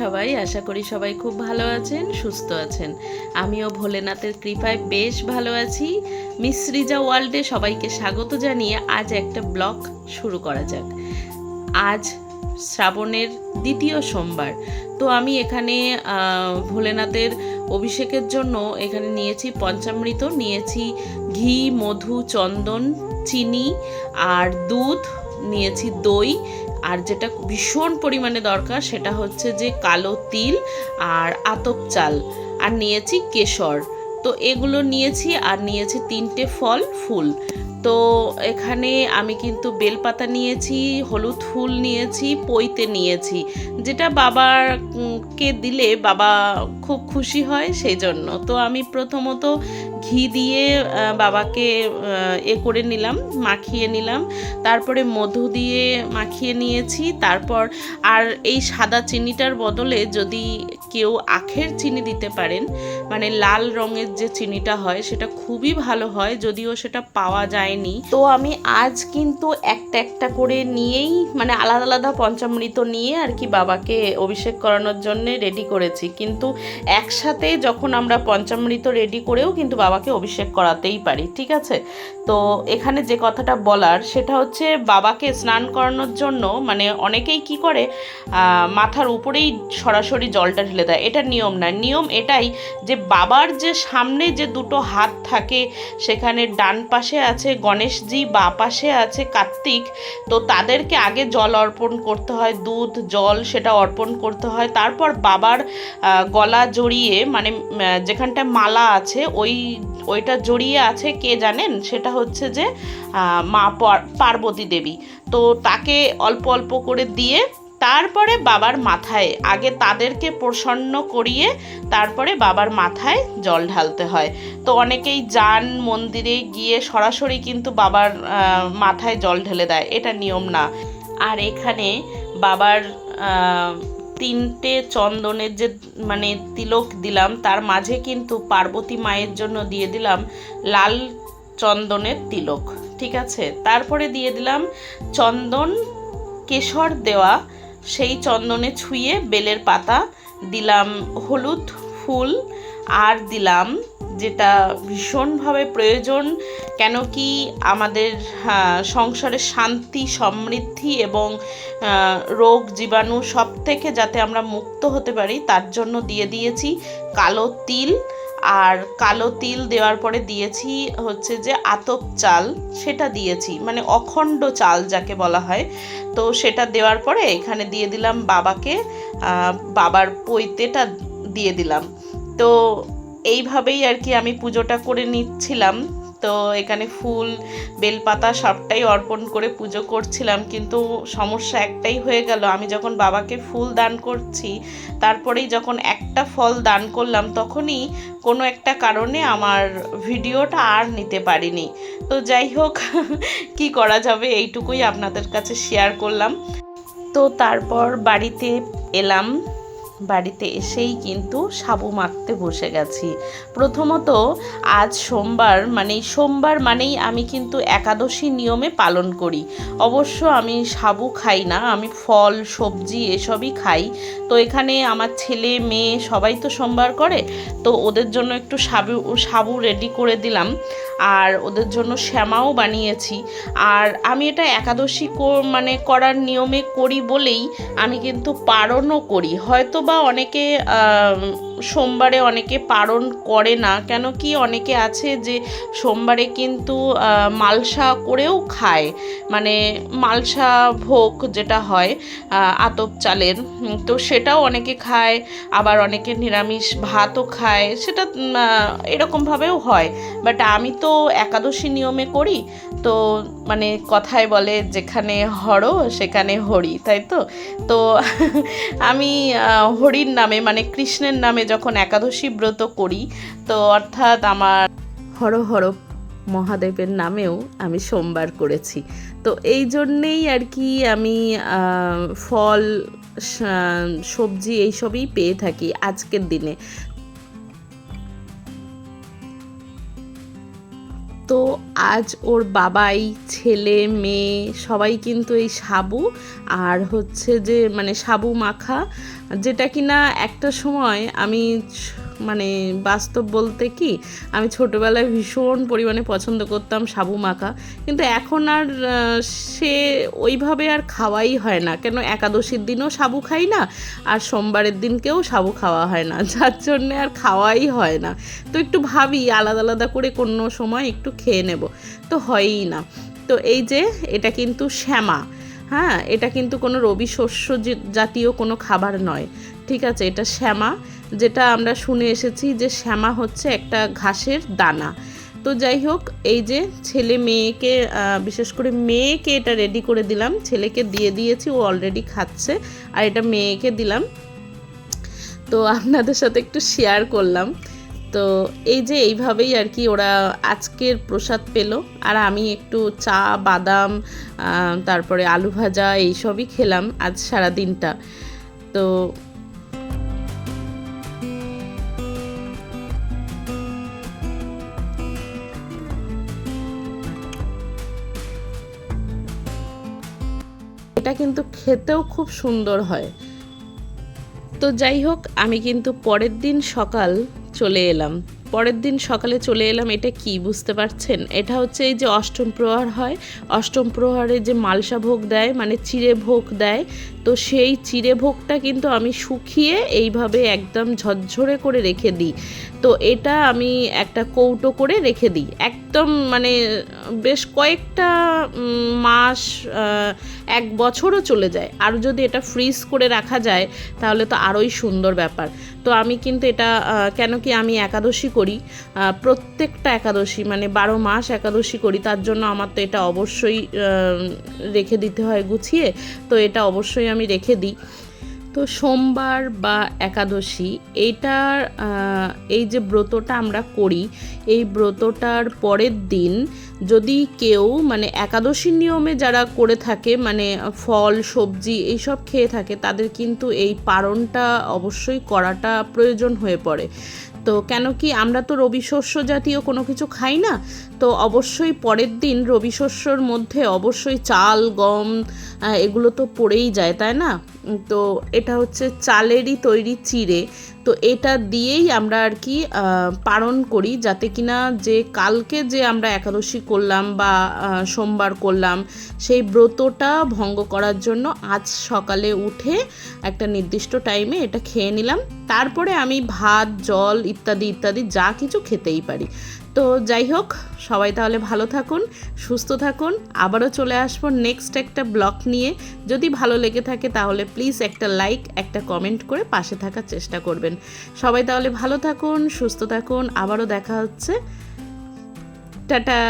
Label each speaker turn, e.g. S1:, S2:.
S1: সবাই। আশা করি সবাই খুব ভালো আছেন, সুস্থ আছেন। আমিও ভোলেনাথের কৃপায় বেশ ভালো আছি। মিস রিজা ওয়ার্ল্ডে সবাইকে স্বাগত জানিয়ে আজ একটা ব্লগ শুরু করা যাক। আজ শ্রাবণের দ্বিতীয় সোমবার। তো আমি এখানে ভোলেনাথের অভিষেকের জন্য এখানে নিয়েছি পঞ্চামৃত, নিয়েছি ঘি, মধু, চন্দন, চিনি আর দুধ, নিয়েছি দই আর যেটা ভীষণ পরিমাণে দরকার সেটা হচ্ছে যে কালো তিল আর আতপ চাল আর নিয়েছি কেশর। তো এগুলো নিয়েছি আর নিয়েছি তিনটে ফল, ফুল। তো এখানে আমি কিন্তু বেলপাতা নিয়েছি, হলুদ ফুল নিয়েছি পইতে নিয়েছি। যেটা বাবার কে দিলে বাবা খুব খুশি হয় সেই জন্য। তো আমি প্রথমত ঘি দিয়ে বাবাকে এ করে নিলাম, মাখিয়ে নিলাম। তারপরে মধু দিয়ে মাখিয়ে নিয়েছি। তারপর আর এই সাদা চিনিটার বদলে যদি কেউ আখের চিনি দিতে পারেন মানে লাল রঙের যে চিনিটা হয়, সেটা খুবই ভালো হয়, যদিও সেটা পাওয়া যায়নি। তো আমি আজ কিন্তু একটা একটা করে নিয়েই মানে আলাদা আলাদা পঞ্চামৃত নিয়ে আর কি বাবাকে অভিষেক করানোর জন্য রেডি করেছি। কিন্তু একসাথে যখন আমরা পঞ্চামৃত রেডি করেও কিন্তু বাবাকে অভিষেক করাতেই পারি, ঠিক আছে? তো এখানে যে কথাটা বলার সেটা হচ্ছে বাবাকে স্নান করানোর জন্য মানে অনেকেই কি করে মাথার উপরেই সরাসরি জলটা ঢেলে দেয়। এটা নিয়ম না নিয়ম এটাই যে বাবার যে সামনে যে দুটো হাত থাকে, সেখানে ডান পাশে আছে গণেশজি, বা পাশে আছে কার্তিক, তো তাদেরকে আগে জল অর্পণ করতে হয়, দুধ, জল সেটা অর্পণ করতে হয়। তারপর বাবার গলা জড়িয়ে মানে যেখানটা মালা আছে, ওই ওইটা জড়িয়ে আছে কে জানেন? সেটা হচ্ছে যে মা পার- পার্বতী দেবী। তো তাকে অল্প অল্প করে দিয়ে তারপরে বাবার মাথায়, আগে তাদেরকে প্রসন্ন করিয়ে তারপরে বাবার মাথায় জল ঢালতে হয়। তো অনেকেই যান মন্দিরে গিয়ে সরাসরি কিন্তু বাবার মাথায় জল ঢেলে দেয়। এটা নিয়ম না। আর এখানে বাবার তিনটে চন্দনের যে মানে তিলক দিলাম, তার মাঝে কিন্তু পার্বতী মায়ের জন্য দিয়ে দিলাম লাল চন্দনের তিলক, ঠিক আছে? তারপরে দিয়ে দিলাম চন্দন কেশর দেওয়া, সেই চন্দনে ছুঁয়ে বেলের পাতা, দিলাম হলুদ ফুল, আর দিলাম যেটা ভীষণভাবে প্রয়োজন, কেন কি আমাদের সংসারে শান্তি, সমৃদ্ধি এবং রোগ জীবাণু সব থেকে যাতে আমরা মুক্ত হতে পারি, তার জন্য দিয়ে দিয়েছি কালো তিল। আর কালো তিল দেওয়ার পরে দিয়েছি হচ্ছে যে আতপ চাল, সেটা দিয়েছি মানে অখণ্ড চাল যাকে বলা হয়। তো সেটা দেওয়ার পরে এখানে দিয়ে দিলাম বাবাকে বাবার পৈতেটা দিয়ে দিলাম। তো এইভাবেই আর কি আমি পুজোটা করে নিচ্ছিলাম। তো এখানে ফুল, বেলপাতা সবটাই অর্পণ করে পুজো করছিলাম, কিন্তু সমস্যা একটাই হয়ে গেল। আমি যখন বাবাকে ফুল দান করছি, তারপরেই যখন একটা ফল দান করলাম, তখনই কোনো একটা কারণে আমার ভিডিওটা আর নিতে পারিনি। তো যাই হোক, কি করা যাবে এইটুকুই আপনাদের কাছে শেয়ার করলাম। তো তারপর বাড়িতে এলাম। বাড়িতে এসেই কিন্তু সাবু মাখতে বসে গেছি। প্রথমত আজ সোমবার মানে সোমবার মানেই আমি কিন্তু একাদশী নিয়মে পালন করি। অবশ্য আমি সাবু খাই না, আমি ফল, সবজি এসবই খাই। তো এখানে আমার ছেলে, মেয়ে সবাই তো সোমবার করে, তো ওদের জন্য একটু সাবু সাবু রেডি করে দিলাম। আর ওদের জন্য শ্যামাও বানিয়েছি। আর আমি এটা একাদশী মানে করার নিয়মে করি বলেই আমি কিন্তু পারণও করি। হয়তো বা অনেকে সোমবারে অনেকে পারণ করে না। কেন কি অনেকে আছে যে সোমবারে কিন্তু মালসা করেও খায়। মানে মালসা ভোগ যেটা হয় আতপ চালের তো সেটাও অনেকে খায়। আবার অনেকে নিরামিষ ভাতও খায়। সেটা এরকমভাবেও হয়। বাট আমি তো একাদশী নিয়মে করি। তো মানে কথায় বলে যেখানে হর, সেখানে হরি, তাই তো? তো আমি হরির নামে মানে কৃষ্ণের নামে যখন একাদশী ব্রত করি, তো অর্থাৎ আমার হর হর মহাদেবের নামেও আমি সোমবার করেছি। তো এই জন্যেই আর কি আমি ফল সবজি এইসবই পেয়ে থাকি আজকের দিনে। তো আজ ওর বাবাই, ছেলে, মেয়ে, সবাই কিন্তু এই সাবু আর হচ্ছে যে মানে সাবু মাখা, যেটা কিনা একটা সময় আমি মানে বাস্তব বলতে কি, আমি ছোটোবেলায় ভীষণ পরিমাণে পছন্দ করতাম সাবু মাখা। কিন্তু এখন আর সে ওইভাবে আর খাওয়াই হয় না। কেন একাদশীর দিনও সাবু খাই না, আর সোমবারের দিনকেও সাবু খাওয়া হয় না। যার জন্যে আর খাওয়াই হয় না। তো একটু ভাবি, আলাদা আলাদা করে কোনো সময় একটু খেয়ে নেব। তো হয়ই না। তো এই যে, এটা কিন্তু শ্যামা। হ্যাঁ এটা কিন্তু কোনো রবি শস্য জাতীয় কোনো খাবার নয়। ঠিক আছে, এটা শ্যামা। যেটা আমরা শুনে এসেছি যে শ্যামা হচ্ছে একটা ঘাসের দানা। তো যাই হোক, এই যে ছেলে মেয়েকে বিশেষ করে মেয়েকে এটা রেডি করে দিলাম। ছেলেকে দিয়ে দিয়েছি, ও অলরেডি খাচ্ছে, আর এটা মেয়েকে দিলাম। তো আপনাদের সাথে একটু শেয়ার করলাম। তো এই যে এইভাবেই আর কি ওরা আজকের প্রসাদ পেল। আর আমি একটু চা, বাদাম তারপরে আলু ভাজা, এইসবই খেলাম আজ সারা দিনটা তো এটা কিন্তু খেতেও খুব সুন্দর হয়। তো যাই হোক, আমি কিন্তু পরের দিন সকাল চলে এলাম। পরের দিন সকালে চলে এলাম, এটা কি বুঝতে পারছেন? এটা হচ্ছে এই যে অষ্টম প্রহার হয়। অষ্টম প্রহারে যে মালসা ভোগ দেয় মানে চিড়ে ভোগ দেয় তো সেই চিড়ে ভোগটা কিন্তু আমি শুকিয়ে এইভাবে একদম ঝরঝরে করে রেখে দিই। তো এটা আমি একটা কৌটো করে রেখে দিই। একদম মানে বেশ কয়েকটা মাস এক বছরও চলে যায়। আর যদি এটা ফ্রিজ করে রাখা যায়, তাহলে তো আরোই সুন্দর ব্যাপার। তো আমি কিন্তু এটা কেন কি আমি একাদশী করি? প্রত্যেকটা একাদশী মানে বারো মাস একাদশী করি, তার জন্য আমার তো এটা অবশ্যই রেখে দিতে হয় গুছিয়ে। তো এটা অবশ্যই আমি রেখে দিই। তো সোমবার বা একাদশী, এইটার এই যে ব্রতটা আমরা করি, এই ব্রতটার পরের দিন যদি কেউ মানে একাদশীর নিয়মে যারা করে থাকে মানে ফল, সবজি এইসব খেয়ে থাকে, তাদের কিন্তু এই পারণটা অবশ্যই করাটা প্রয়োজন হয়ে পড়ে। তো কেন কি আমরা তো রবি শস্য জাতীয় কোনো কিছু খাই না? তো অবশ্যই পরের দিন রবি শস্যর মধ্যে অবশ্যই চাল, গম এগুলো তো পড়েই যায়, তাই না? তো এটা হচ্ছে চালেরই তৈরি চিড়ে। তো এটা দিয়েই আমরা আর কি পালন করি, যাতে কিনা যে কালকে যে আমরা একাদশী করলাম বা সোমবার করলাম, সেই ব্রতটা ভঙ্গ করার জন্য আজ সকালে উঠে একটা নির্দিষ্ট টাইমে এটা খেয়ে নিলাম। তারপরে আমি ভাত, জল ইত্যাদি ইত্যাদি যা কিছু খেতেই পারি। তো যাই হোক, সবাই তাহলে ভালো থাকুন, সুস্থ থাকুন। আবারও চলে আসব নেক্সট একটা ব্লগ নিয়ে। যদি ভালো লেগে থাকে তাহলে প্লিজ একটা লাইক একটা কমেন্ট করে পাশে থাকার চেষ্টা করবেন। সবাই তাহলে ভালো থাকুন, সুস্থ থাকুন। আবারও দেখা হচ্ছে। টাটা!